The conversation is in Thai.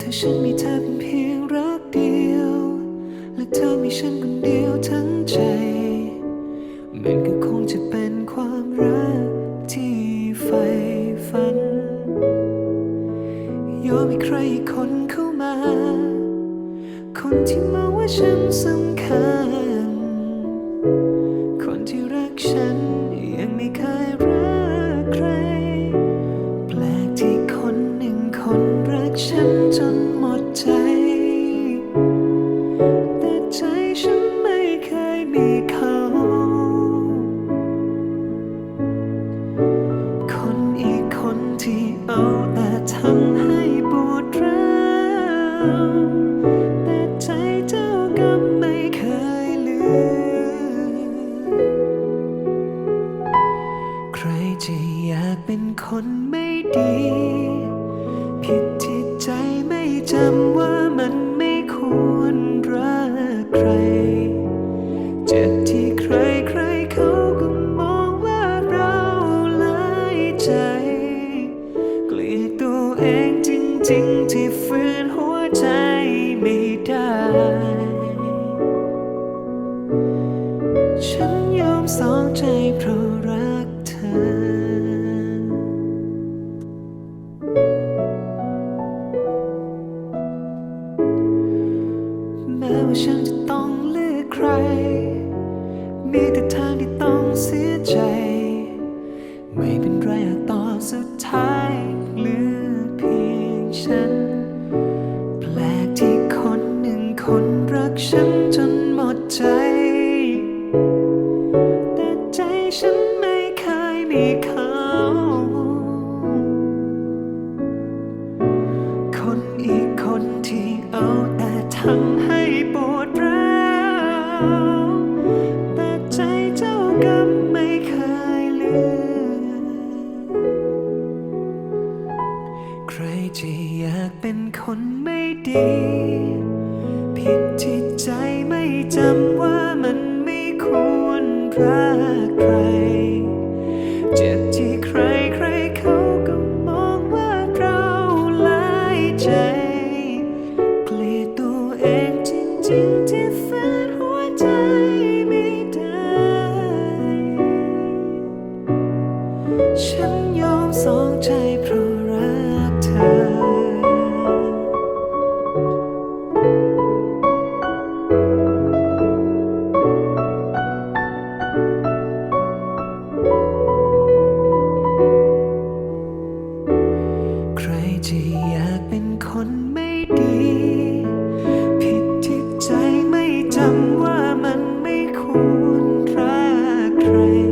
ถ้าฉันมีเธอเป็นเพียงรักเดียว และเธอมีฉันคนเดียวทั้งใจ มันก็คงจะเป็นความรักที่ใฝ่ฝันยอมให้ใครคนเข้ามา คนที่มองว่าฉันสำคัญ คนที่รักฉันยังไม่เคย จนหมดใจ แต่ใจฉันไม่เคยมีเขา คนอีกคนที่เอาแต่ทำให้ปวดร้าวแต่ใจเจ้าก็ไม่เคยลืม ใครจะอยากเป็นคนไม่ดี ผิดำว่ามันไม่ควรรักใคร เจ็บที่ใครใครเขาก็มองว่าเราหลายใจ เกลียดตัวเองจริงๆ ที่ฝืนหัวใจไม่ได้ ฉันยอมสองใจ แม้ว่าฉันจะต้องเลือกใคร มีแต่ทางที่ต้องเสียใจ ไม่เป็นไรหากตอนสุดท้ายเหลือเพียงฉัน แปลกที่คนหนึ่งคนรักฉันจนหมดใจ ใครจะอยากเป็นคนไม่ดี ผิดที่ใจไม่จำว่ามันไม่ควรรักใคร เจ็บที่ใคร ก